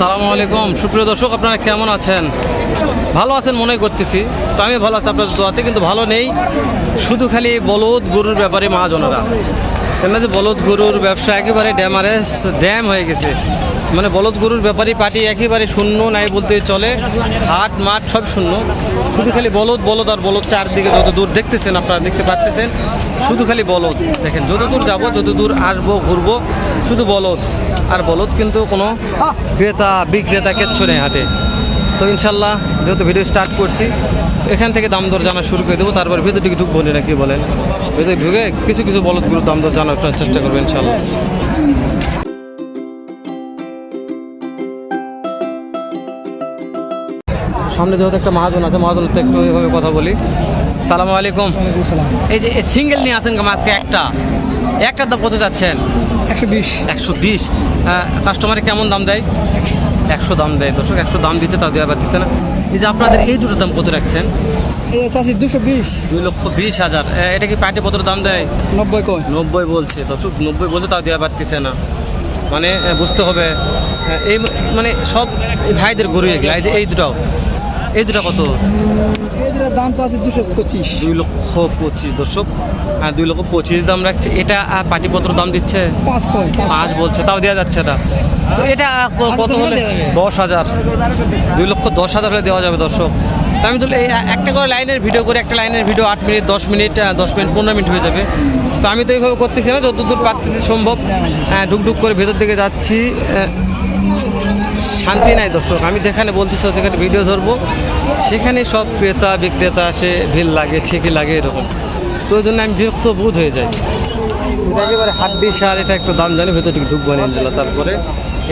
সালামু আলাইকুম। সুপ্রিয় দর্শক, আপনারা কেমন আছেন? ভালো আছেন মনে করতেছি। তো আমি ভালো আছি আপনাদের দোয়াতে, কিন্তু ভালো নেই। শুধু খালি বলদ গরুর ব্যাপারে মহাজনেরা। কেন যে বলদ গরুর ব্যবসা একেবারে ড্যামারেজ ড্যাম হয়ে গেছে। মানে বলদ গরুর ব্যাপারে পার্টি একেবারে শূন্য, নাই বলতে চলে। হাট, মাঠ সব শূন্য। শুধু খালি বলদ বলদ আর বলদ চারদিকে যত দূর দেখতেছেন, আপনারা দেখতে পাচ্ছেন শুধু খালি বলদ। দেখেন, যত দূর যাব, যত দূর আসব, ঘুরবো, শুধু বলদ। আর বলদ কিন্তু কোনো ক্রেতা বিক্রেতা কিচ্ছু নেই হাটে। তো ইনশাল্লাহ যেহেতু ভিডিও স্টার্ট করছি তো এখান থেকে দাম দর জানা শুরু করে দেবো। তারপর ভেতর দিকে ঢুকবো না কি বলেন? ভেতরে ঢুকে কিছু কিছু বলদগুলোর দাম দর জানার চেষ্টা করব ইনশাল্লাহ। সামনে যেহেতু একটা মহাজন আছে মহাজনের তো একটু এইভাবে কথা বলি। সালাম আলাইকুম। এই যে সিঙ্গেল নিয়ে আসেন আজকে একটা। একটার দাম কত যাচ্ছেন? একশো বিশ। একশো বিশ। কাস্টমারে কেমন দাম দেয়? একশো দাম দেয়। দর্শক একশো দাম দিচ্ছে তাও দেওয়া দিচ্ছে না। এই যে আপনাদের এই দুটোর দাম কত রাখছেন? চাষি দুশো বিশ। দুই লক্ষ বিশ হাজার। এটা কি পত্র দাম দেয়? নব্বই কয়। নব্বই বলছে। দর্শক নব্বই বলছে তাও দেওয়া পারতেছে না। মানে বুঝতে হবে। এই মানে সব ভাইদের গরু এগুলো এই যে এই দুটাও। এই দুটা কত? এই দুটার দাম চাষি দুশো পঁচিশ। দুই লক্ষ পঁচিশ দর্শক। হ্যাঁ দুই লক্ষ পঁচিশ দাম রাখছে। এটা আহ, পাটিপত্র দাম দিচ্ছে? পাঁচ পাঁচ বলছে তাও দেওয়া যাচ্ছে না। তো এটা কত দশ হলে? দশ হাজার। দুই লক্ষ দশ হাজার হলে দেওয়া যাবে দর্শক। তো আমি তো এই একটা করে লাইনের ভিডিও করে একটা লাইনের ভিডিও আট মিনিট দশ মিনিট দশ মিনিট পনেরো মিনিট হয়ে যাবে। তো আমি তো এইভাবে করতেছি না যতদূর পারতেছি সম্ভব। হ্যাঁ ডুকডুক করে ভেতর দিকে যাচ্ছি। শান্তি নাই দর্শক। আমি যেখানে বলতেছি সেখানে ভিডিও ধরবো। সেখানে সব ক্রেতা বিক্রেতা আসে, ভিড় লাগে, ঠিকই লাগে এরকম। তো ওই জন্য আমি বিরক্ত বোধ হয়ে যাই। একেবারে হাড্ডি সার, এটা একটু দাম জানি, ভেতর থেকে ঢুকবো না ইনশাল্লাহ তারপরে।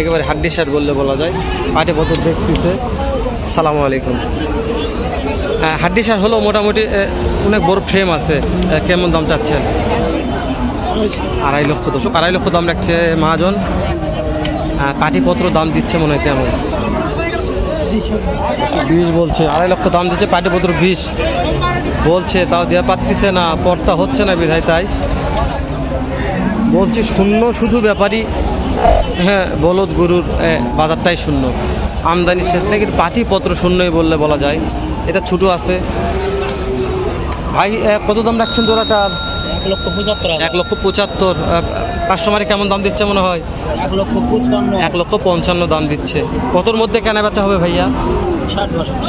একেবারে হাড্ডি সার বললে বলা যায়। পাটে পত্র দেখতেছে। সালামু আলাইকুম। হ্যাঁ হাড্ডি সার হলো মোটামুটি অনেক বড় ফ্রেম আছে। কেমন দাম চাচ্ছেন? আড়াই লক্ষ দশক আড়াই লক্ষ দাম রাখছে মহাজন। পাটিপত্র দাম দিচ্ছে মনে হয় কেমন? বিশ বলছে, আড়াই লক্ষ দাম দিচ্ছে পাটিপত্র বিশ। বলছে, তাও দেওয়া পারতেছে না পর্তা হচ্ছে না বিধায় তাই। বলছি, শূন্য শুধু ব্যাপারী। হ্যাঁ বলদ গরুর বাজারটাই শূন্য। আমদানি শেষ নাকি পাটিপত্র শূন্যই বললে বলা যায়। এটা ছোটো আছে। ভাই কত দাম রাখছেন জোড়াটার? লক্ষ পঁচাত্তর এক লক্ষ পঁচাত্তর কাস্টমারে কেমন দাম দিচ্ছে মনে হয়? এক লক্ষ পঁচপান্ন। এক লক্ষ পঞ্চান্ন দাম দিচ্ছে। কতর মধ্যে কেনা বেচা হবে ভাইয়া?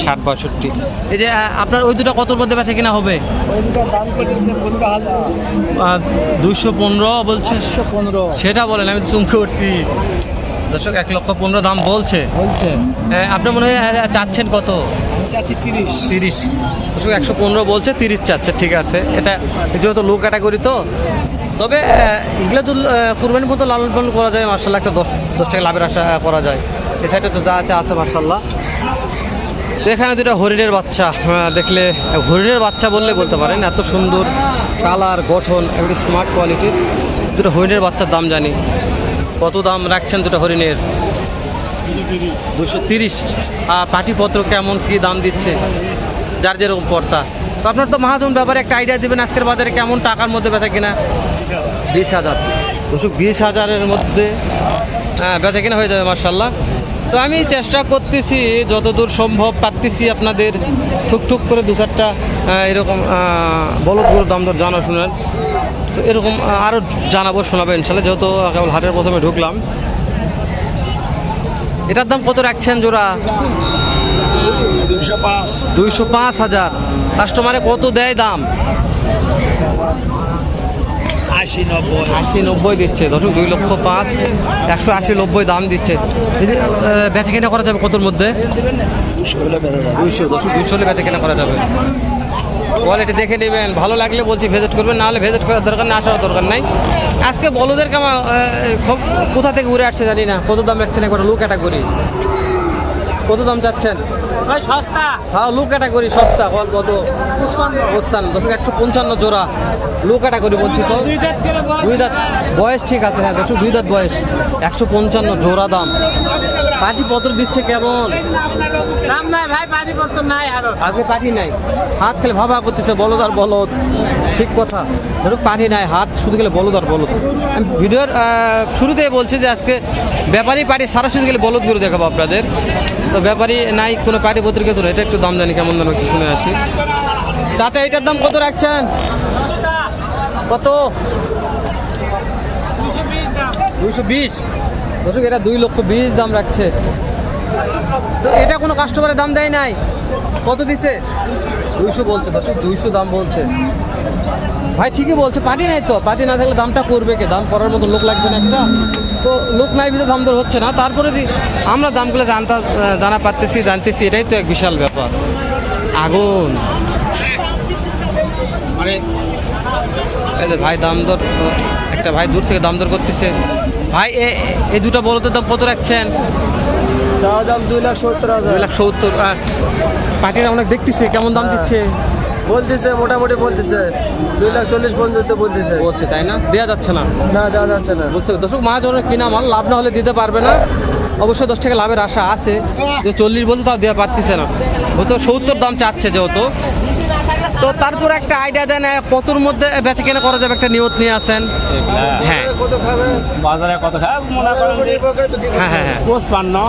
ষাট বাষট্টি। এই যে আপনার ওই দুটো কতর মধ্যে বেচা কিনা হবে? করেছে পনেরো দুইশো পনেরো বলছে? পনেরো। সেটা বলেন আমি চমকে উঠছি। দর্শক এক লক্ষ পনেরো দাম বলছে। বলছে। আপনার মনে হয় চাচ্ছেন কত? চাচ্ছি তিরিশ। তিরিশ। দর্শক, একশো পনেরো বলছে, তিরিশ চাচ্ছে, ঠিক আছে। এটা যেহেতু লো ক্যাটাগরি তো। তবে এগুলো তো কুরবানির মতো লালন পালন করা যায় মার্শাল্লাহ একটা দশ দশ টাকা লাভের আশা করা যায়। এ সাইডে তো যা আছে আছে মার্শাল্লাহ তো এখানে দুটো হরিণের বাচ্চা দেখলে, হরিণের বাচ্চা বললে বলতে পারেন, এত সুন্দর কালার, গঠন একটি স্মার্ট কোয়ালিটির দুটো হরিণের বাচ্চার দাম জানি। কত দাম রাখছেন দুটো হরিণের? দুশো তিরিশ। পাটিপত্র কেমন কি দাম দিচ্ছে? যার যেরকম পর্তা তো আপনার তো মহাজন ব্যাপারে একটা আইডিয়া দেবেন আজকের বাজারে কেমন টাকার মধ্যে বেচা কিনা? বিশ হাজার। দুশো বিশ হাজারের মধ্যে হ্যাঁ বেচা কিনা হয়ে যাবে মার্শাল্লাহ তো আমি চেষ্টা করতেছি যতদূর সম্ভব পারতেছি আপনাদের ঠুকঠুক করে দু চারটা এরকম বলদগুলোর দাম দর জানা শুনেন। তো এরকম আরও জানাব শোনাবো ইনশাল্লাহ যেহেতু কেবল হাটের প্রথমে ঢুকলাম। এটার দাম কত রাখছেন জোড়া? দুইশো পাঁচ। হাজার। কাস্টমারে কত দেয় দাম? আশি নব্বই। আশি নব্বই দিচ্ছে। দর্শক দুই লক্ষ পাঁচ একশো আশি নব্বই দাম দিচ্ছে। বেচা কেনা করা যাবে কতর মধ্যে? দুইশো দর্শক দুইশো হলে বেচা কেনা করা যাবে। কোয়ালিটি দেখে নেবেন। ভালো লাগলে বলছি ভিজিট করবেন নাহলে ভিজিট করার দরকার নেই আসার দরকার নাই। আজকে বলদের কামা কোথা থেকে উড়ে আসছে জানি না। কত দাম রাখছেন একবার লো ক্যাটাগরি কত দাম চাচ্ছেন? সস্তা। হ্যাঁ লো ক্যাটাগরি সস্তা কল কত? বুঝছেন দর্শক একশো পঞ্চান্ন জোড়া লো ক্যাটাগরি বলছি তো। দুই দাঁত বয়স ঠিক আছে হ্যাঁ দেখছ দুই দাঁত বয়স। একশো পঞ্চান্ন জোড়া দাম। পাটি পত্র দিচ্ছে কেমন? দাম নাই পানি আরও। আজকে পাটি নাই। হাত খেলে ভাবা করতেছে, বলদ আর বলদ। ঠিক কথা। ধরো পাটি নাই, হাত, শুধু গেলে বলদ আর বলদ। আমি ভিডিওর শুরুতে বলছি যে আজকে ব্যাপারী পাটি সারা শুধু গেলে বলদ করে দেখাবো আপনাদের। তো ব্যাপারী নাই, কোনো পাটি পত্রিকা ধরো এটা একটু দাম জানি, কেমন দাম হচ্ছে, শুনে আসি। চাচা, এটার দাম কত রাখছেন? কত? দুইশো বিশ দর্শক, এটা দুই লক্ষ বিশ দাম রাখছে। তো এটা কোনো কাস্টমারের দাম দেয় নাই? কত দিছে? দুইশো বলছে দুইশো দাম বলছে। ভাই ঠিকই বলছে পার্টি নাই তো। পার্টি না থাকলে দামটা করবে কে? দাম করার মতো লোক লাগবে না একটা। তো লোক নাই ভিতরে দাম দর হচ্ছে না। তারপরে দি আমরা দামগুলো জানতা জানা পারতেছি জানতেছি এটাই তো এক বিশাল ব্যাপার। আগুন। মানে এই যে ভাই দাম দর একটা ভাই দূর থেকে দাম দর করতেছে। ভাই এ এই দুটো বলতের দাম কত রাখছেন? চাওয়া দাম দুই লাখ সত্তর হাজার। দুই লাখ সত্তর পার্টিরা অনেক দেখতেছে কেমন দাম দিচ্ছে? বলতেছে মোটামুটি বলতেছে দুই লাখ চল্লিশ পর্যন্ত বলতেছে। বলছে তাই না? দেওয়া যাচ্ছে না। না দেওয়া যাচ্ছে না। বুঝতে পারি দর্শক মহাজনের কিনা মাল লাভ না হলে দিতে পারবে না। অবশ্যই দশ টাকা লাভের আশা আছে যে চল্লিশ বলতে তাও দেওয়া পারতেছে না। হয়তো সত্তর দাম চাচ্ছে যেহেতু। তো তারপর একটা আইডিয়া দেন কতর মধ্যে বেচে কেনা করা যাবে একটা নিয়ত নিয়ে আসেন? হ্যাঁ। বাজারে কত হ্যাঁ হ্যাঁ হ্যাঁ।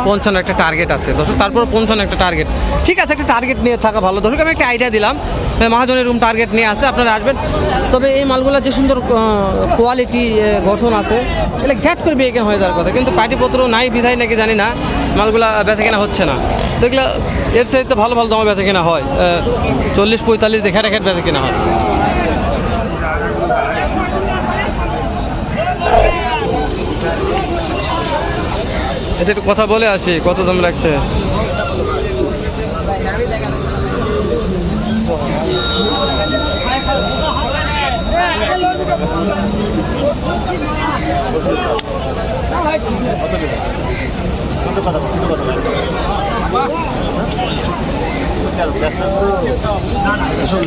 পঞ্চান্ন একটা টার্গেট আছে। দর্শক তারপর পঞ্চান্ন একটা টার্গেট ঠিক আছে একটা টার্গেট নিয়ে থাকা ভালো। দর্শক আমি একটা আইডিয়া দিলাম। মহাজনের রুম টার্গেট নিয়ে আছে আপনারা আসবেন। তবে এই মালগুলো যে সুন্দর কোয়ালিটি গঠন আছে এগুলো ঘ্যাট করে বিয়ে কেনা হয়ে যাওয়ার কথা। কিন্তু পার্টিপত্র নাই বিধায় নাকি জানি না মালগুলা বেচা কেনা হচ্ছে না। তো এগুলো এর সাইতে ভালো ভালো দামে বেচা কেনা হয়। চল্লিশ পঁয়তাল্লিশ দেখে রেখে বেচা কিনা হয় এটা একটু কথা বলে আসি কত দাম লাগছে?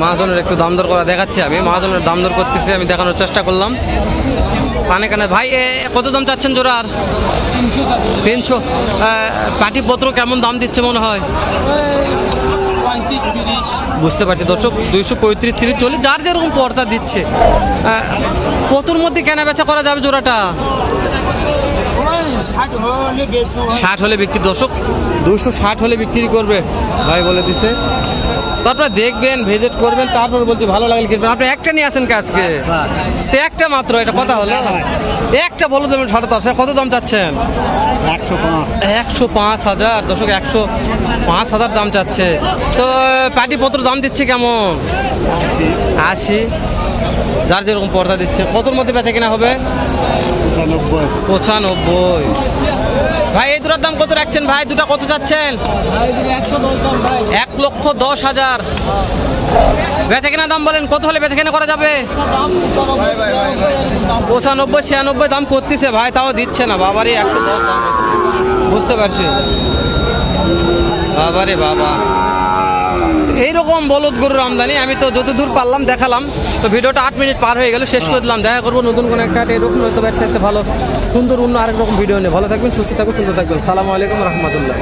মহাজনের একটু দাম দর করা দেখাচ্ছি আমি। মহাজনের দাম দর করতেছি, আমি দেখানোর চেষ্টা করলাম। কানে কানে, ভাই কত দাম চাচ্ছেন জোড়ার? তিনশো। পাটিপত্র কেমন দাম দিচ্ছে মনে হয়? বুঝতে পারছি দর্শক, দুইশো পঁয়ত্রিশ, তিরিশ, চল্লিশ, যার যেরকম পর্দা দিচ্ছে। কতর মধ্যে কেনা বেচা করা যাবে জোড়াটা? ষাট হলে বিক্রি, দর্শক দুশো ষাট হলে বিক্রি করবে। ভাই বলে দিছে। তারপরে দেখবেন ভিজিট করবেন তারপর বলছি ভালো লাগলে কিনবেন। আপনি একটা নিয়ে আসেন কাজকে তো একটা মাত্র এটা কথা হলো? একটা বলো দেবেন সাড়ে দশ কত দাম চাচ্ছেন? একশো পাঁচ। একশো পাঁচ হাজার। দশক একশো পাঁচ হাজার দাম চাচ্ছে। তো পাটিপত্র দাম দিচ্ছে কেমন? আশি। যার যেরকম পর্দা দিচ্ছে। কতর মধ্যে বেচা কেনা হবে? পঁচানব্বই। ভাই এই দুটার দাম কত রাখছেন ভাই? দুটা কত চাচ্ছেন এক লক্ষ দশ হাজার। বেচা কেনা দাম বলেন কত হলে বেচা কেনা করা যাবে? পঁচানব্বই ছিয়ানব্বই দাম করতেছে ভাই তাও দিচ্ছে না। বাবারই একশো দশ দাম বুঝতে পারছি? বাবারে বাবা। এইরকম বলদ গরুর আমদানি আমি তো যতদূর পারলাম দেখালাম তো ভিডিওটা আট মিনিট পার হয়ে গেল শেষ করে দিলাম। দেখা করব নতুন কোনো একটা এরকম হয়তো ব্যবসা ভালো সুন্দর অন্য আরেক রকম ভিডিও নিয়ে। ভালো থাকবেন সুস্থ থাকবেন সুন্দর থাকবেন। সালামু আলাইকুম রহমতুল্লাহ।